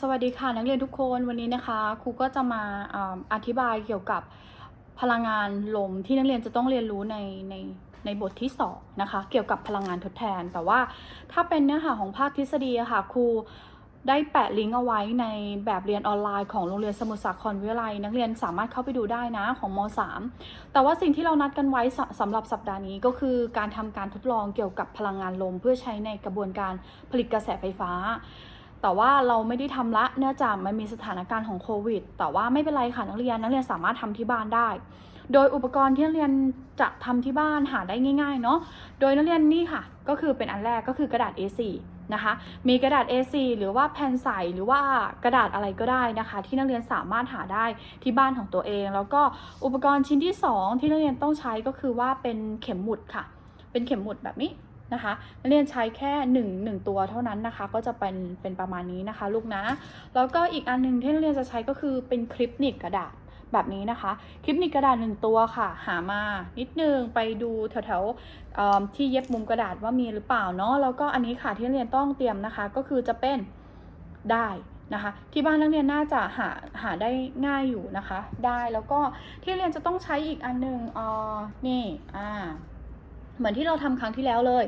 สวัสดีค่ะนักเรียนทุกคนวันนี้นะคะครูก็จะมาอ่าอธิบายเกี่ยวกับพลังงานลมที่นักเรียนจะต้องเรียนรู้ในในในบทที่สองนะคะเกี่ยวกับพลังงานทดแทน แต่ว่าถ้าเป็นเนื้อหาของภาคทฤษฎีอะค่ะครูได้แปะลิงก์เอาไว้ในแบบเรียนออนไลน์ของโรงเรียนสมุทรสาครวิทยาลัย นักเรียนสามารถเข้าไปดูได้นะของม .3 แต่ว่าสิ่งที่เรานัดกันไว้สสำหรับสัปดาห์นี้ก็คือการทำการทดลองเกี่ยวกับพลังงานลม เพื่อใช้ในกระบวนการผลิตกระแสไฟฟ้า แต่ว่าเราไม่ได้ทำละเนื่องจากมันมีสถานการณ์ของโควิด แต่ว่าไม่เป็นไรค่ะนักเรียนนักเรียนสามารถทำที่บ้านได้ โดยอุปกรณ์ที่นักเรียนจะทำที่บ้านหาได้ง่ายๆเนาะ โดยนักเรียนนี่ค่ะ ก็คือเป็นอันแรกก็คือกระดาษ A4 นะคะ มีกระดาษ A4 หรือว่าแผ่นใสหรือว่ากระดาษอะไรก็ได้นะคะ ที่นักเรียนสามารถหาได้ที่บ้านของตัวเอง แล้วก็อุปกรณ์ชิ้นที่สองที่นักเรียนต้องใช้ก็คือว่าเป็นเข็มหมุดค่ะ เป็นเข็มหมุดแบบนี้ นะคะนักเรียนใช้แค่1 1ตัวเท่านั้นนะคะ ก็จะเป็นเป็นประมาณนี้นะคะ ลูกนะ แล้วก็อีกอันหนึ่งที่นักเรียนจะใช้ก็คือเป็นคลิปนีบกระดาษแบบนี้นะคะ คลิปนีบกระดาษหนึ่งตัวค่ะ หามานิดนึงไปดูแถวๆที่เย็บมุมกระดาษว่ามีหรือเปล่าเนาะแล้วก็อันนี้ค่ะที่นักเรียนต้องเตรียมนะคะ ก็คือจะเป็นได้นะคะที่บ้านนักเรียนน่าจะหาหาได้ง่ายอยู่นะคะ ได้แล้วก็ที่เรียนจะต้องใช้อีกอันหนึ่งอ่อนี่อ่า เหมือนที่เราทำครั้งที่แล้วเลย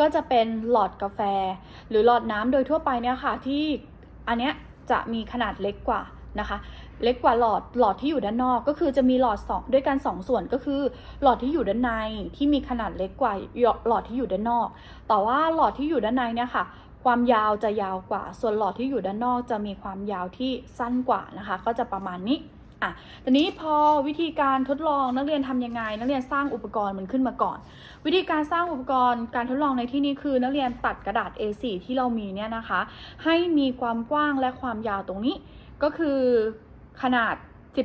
ก็จะเป็นหลอดกาแฟ หรือหลอดน้ำโดยทั่วไปเนี่ยค่ะที่อันเนี้ยจะมีขนาดเล็กกว่านะคะ เล็กกว่าหลอดหลอดที่อยู่ด้านนอกก็คือจะมีหลอดสองด้วยกันสองส่วนก็คือหลอดที่อยู่ด้านในที่มีขนาดเล็กกว่าหลอดที่อยู่ด้านนอก แต่ว่าหลอดที่อยู่ด้านในเนี่ยค่ะความยาวจะยาวกว่า ส่วนหลอดที่อยู่ด้านนอกจะมีความยาวที่สั้นกว่านะคะ ก็จะประมาณนี้ อะทีนี้พอวิธีการทดลองนักเรียนทำยังไง นักเรียนสร้างอุปกรณ์มันขึ้นมาก่อน วิธีการสร้างอุปกรณ์การทดลองในที่นี้คือ นักเรียนตัดกระดาษ A4 ที่เรามีเนี่ยนะคะ ให้มีความกว้างและความยาวตรงนี้ ก็คือขนาด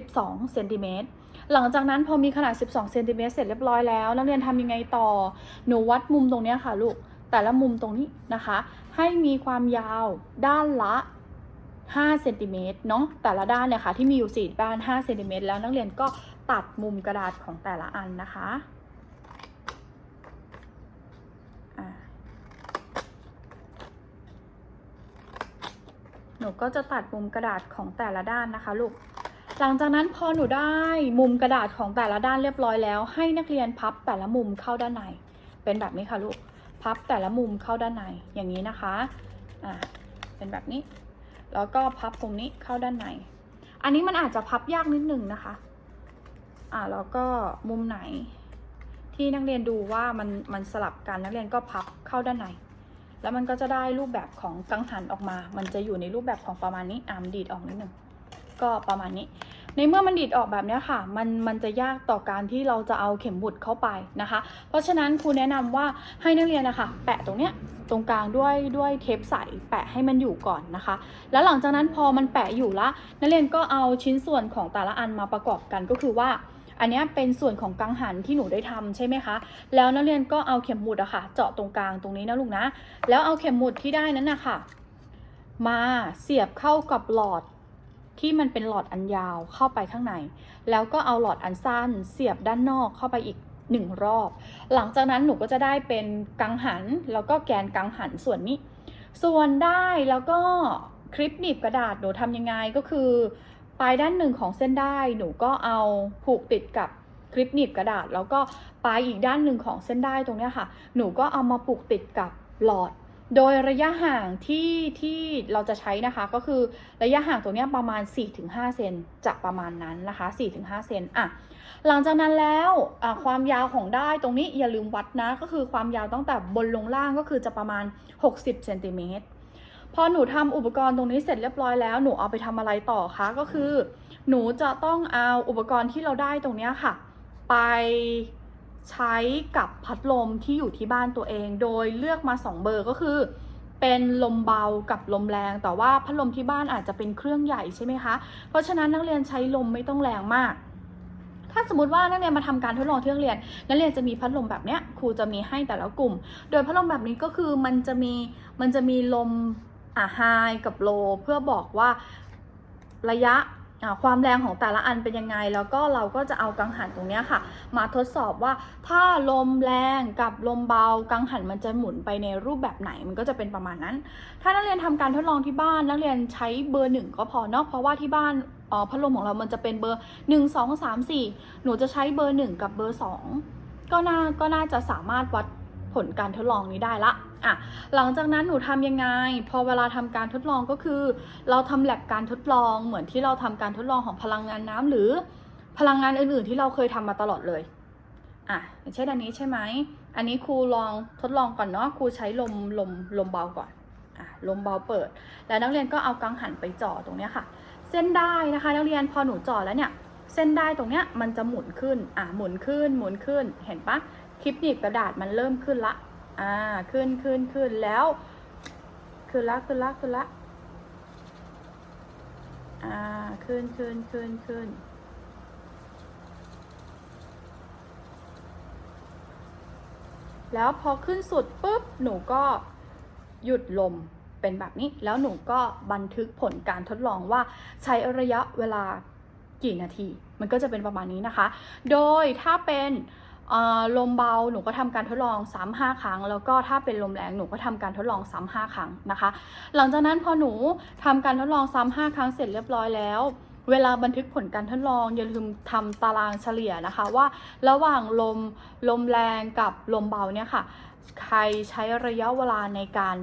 12เซนติเมตรหลังจากนั้นพอมีขนาด 12เซนติเมตรเสร็จเรียบร้อยแล้ว นักเรียนทำยังไงต่อ หนูวัดมุมตรงนี้ค่ะลูก แต่ละมุมตรงนี้นะคะ ให้มีความยาวด้านละ 5เซนติเมตรเนาะแต่ละด้านเนี่ยค่ะที่มีอยู่ 4 ด้าน5เซนติเมตรแล้วนักเรียนก็ตัดมุมกระดาษของแต่ละอันนะคะหนูก็จะตัดมุมกระดาษของแต่ละด้านนะคะลูก หลังจากนั้นพอหนูได้มุมกระดาษของแต่ละด้านเรียบร้อยแล้ว ให้นักเรียนพับแต่ละมุมเข้าด้านใน เป็นแบบนี้ค่ะลูก พับแต่ละมุมเข้าด้านในอย่างนี้นะคะ อ่า เป็นแบบนี้ แล้วก็พับตรงนี้เข้าด้านใน อันนี้มันอาจจะพับยากนิดนึงนะคะ อ่าแล้วก็มุมไหน ที่นักเรียนดูว่ามันมันสลับกันนักเรียนก็พับเข้าด้านใน แล้วมันก็จะได้รูปแบบของกังหันออกมา มันจะอยู่ในรูปแบบของประมาณนี้อ่ามดีดออกนิดนึงก็ประมาณนี้ ในเมื่อมันดีดออกแบบนี้ค่ะ มันมันจะยากต่อการที่เราจะเอาเข็มบุดเข้าไปนะคะ เพราะฉะนั้นครูแนะนำว่าให้นักเรียนนะคะ แปะตรงเนี้ยตรงกลางด้วยด้วยเทปใสแปะให้มันอยู่ก่อนนะคะ แล้วหลังจากนั้นพอมันแปะอยู่ละนักเรียนก็เอาชิ้นส่วนของแต่ละอันมาประกอบกันก็คือว่าอันนี้เป็นส่วนของกังหันที่หนูได้ทำใช่ไหมคะ แล้วนักเรียนก็เอาเข็มหมุดอะค่ะ เจาะตรงกลางตรงนี้นะลูกนะ แล้วเอาเข็มหมุดที่ได้นั้นนะคะมาเสียบเข้ากับหลอด ที่มันเป็นหลอดอันยาวเข้าไปข้างใน แล้วก็เอาหลอดอันสั้นเสียบด้านนอกเข้าไปอีกหนึ่งรอบ หลังจากนั้นหนูก็จะได้เป็นกังหัน แล้วก็แกนกังหันส่วนนี้ ส่วนได้แล้วก็คลิปหนีบกระดาษหนูทำยังไงก็คือปลายด้านหนึ่งของเส้นได้หนูก็เอาผูกติดกับคลิปหนีบกระดาษ แล้วก็ปลายอีกด้านหนึ่งของเส้นได้ตรงนี้ค่ะ หนูก็เอามาผูกติดกับหลอด โดยระยะห่างที่ที่เราจะใช้นะคะก็คือระยะห่างตรงนี้ประมาณ 4-5 เซนจะประมาณนั้นนะคะ 4-5 เซนอะหลังจากนั้นแล้วความยาวของได้ตรงนี้อย่าลืมวัดนะ ก็คือความยาวตั้งแต่บนลงล่างก็คือจะประมาณ 60เซนติเมตรพอหนูทำอุปกรณ์ตรงนี้เสร็จเรียบร้อยแล้วหนูเอาไปทำอะไรต่อคะก็คือ หนูจะต้องเอาอุปกรณ์ที่เราได้ตรงนี้ค่ะ ไป ใช้กับพัดลมที่อยู่ที่บ้านตัวเอง โดยเลือกมา 2 เบอร์ก็คือ เป็นลมเบากับลมแรง แต่ว่าพัดลมที่บ้านอาจจะเป็นเครื่องใหญ่ใช่ไหมคะ เพราะฉะนั้นนักเรียนใช้ลมไม่ต้องแรงมาก ถ้าสมมติว่านักเรียนมาทำการทดลองที่โรงเรียน นักเรียนจะมีพัดลมแบบเนี้ยครูจะมีให้แต่ละกลุ่ม โดยพัดลมแบบนี้ก็คือมันจะมีมันจะมีลมอะไฮกับโลเพื่อบอกว่าระยะ ความแรงของแต่ละอันเป็นยังไง แล้วก็เราก็จะเอากังหันตรงนี้ค่ะ มาทดสอบว่าถ้าลมแรงกับลมเบากังหันมันจะหมุนไปในรูปแบบไหนมันก็จะเป็นประมาณนั้น ถ้านักเรียนทำการทดลองที่บ้านนักเรียนใช้เบอร์หนึ่งก็พอเนาะเพราะว่าที่บ้านออพัดลมของเรามันจะเป็นเบอร์หนึ่งสองสามสี่หนูจะใช้เบอร์หนึ่งกับเบอร์สองก็น่าก็น่าจะสามารถวัด ผลการทดลองนี้ได้ละอะหลังจากนั้นหนูทำยังไง พอเวลาทำการทดลองก็คือ เราทำแลบการทดลองเหมือนที่เราทำการทดลองของพลังงานน้ำหรือพลังงานอื่นๆ ที่เราเคยทำมาตลอดเลยอะอย่างเช่นอันนี้ใช่ไหมอันนี้ครูลองทดลองก่อนเนาะครูใช้ลมลมลมเบาก่อนอะลมเบาเปิด แล้วนักเรียนก็เอากังหันไปจ่อตรงเนี้ยค่ะ เส้นได้นะคะ นักเรียนพอหนูจ่อแล้วเนี่ย เส้นได้ตรงเนี้ยมันจะหมุนขึ้น อะหมุนขึ้นหมุนขึ้น เห็นปะคลิปหนีบกระดาษมันเริ่มขึ้นละ อ่า ขึ้นขึ้นขึ้นแล้ว ขึ้นละขึ้นละขึ้นละ อ่า ขึ้นขึ้นขึ้นขึ้นแล้วพอขึ้นสุดปุ๊บ หนูก็หยุดลมเป็นแบบนี้ แล้วหนูก็บันทึกผลการทดลองว่าใช้ระยะเวลา กี่นาที มันก็จะเป็นประมาณนี้นะคะ โดยถ้าเป็นลมเบาหนูก็ทำการทดลองซ้ำห้าครั้ง แล้วก็ถ้าเป็นลมแรงหนูก็ทำการทดลองซ้ำห้าครั้งนะคะ หลังจากนั้นพอหนูทำการทดลองซ้ำห้าครั้งเสร็จเรียบร้อยแล้ว เวลาบันทึกผลการทดลองอย่าลืมทำตารางเฉลี่ยนะคะว่าระหว่างลมลมแรงกับลมเบาเนี่ยค่ะ ใครใช้ระยะเวลาในการ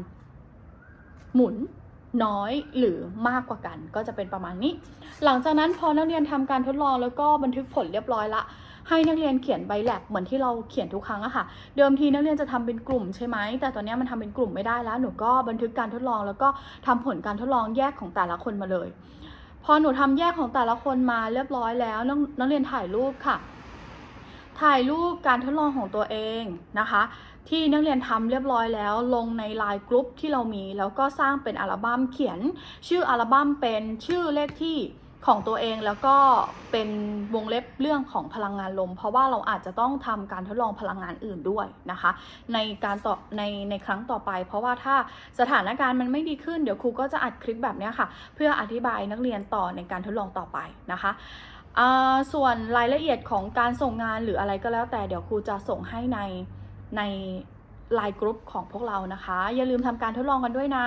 หมุน น้อยหรือมากกว่ากัน ก็จะเป็นประมาณนี้ หลังจากนั้นพอนักเรียนทำการทดลองแล้วก็บันทึกผลเรียบร้อยละให้นักเรียนเขียนใบแลบเหมือนที่เราเขียนทุกครั้งอะค่ะ เดิมทีนักเรียนจะทำเป็นกลุ่มใช่ไหม แต่ตอนนี้มันทำเป็นกลุ่มไม่ได้แล้ว หนูก็บันทึกการทดลองแล้วก็ทำผลการทดลองแยกของแต่ละคนมาเลย พอหนูทำแยกของแต่ละคนมาเรียบร้อยแล้วนนักเรียนถ่ายรูปค่ะ ถ่ายรูปการทดลองของตัวเองนะคะ ที่นักเรียนทำเรียบร้อยแล้วลงในไลน์กรุ๊ปที่เรามี แล้วก็สร้างเป็นอัลบั้มเขียน ชื่ออัลบั้มเป็นชื่อเลขที่ของตัวเองแล้วก็เป็นวงเล็บเรื่องของพลังงานลม เพราะว่าเราอาจจะต้องทำการทดลองพลังงานอื่นด้วยนะคะ ในการต่อในในครั้งต่อไป เพราะว่าถ้าสถานการณ์มันไม่ดีขึ้นเดี๋ยวครูก็จะอัดคลิปแบบนี้ค่ะ เพื่ออธิบายนักเรียนต่อในการทดลองต่อไปนะคะส่วนรายละเอียดของการส่งงานหรืออะไรก็แล้วแต่เดี๋ยวครูจะส่งให้ใน ในไลน์กรุ๊ปของพวกเรานะคะ อย่าลืมทำการทดลองกันด้วยนะ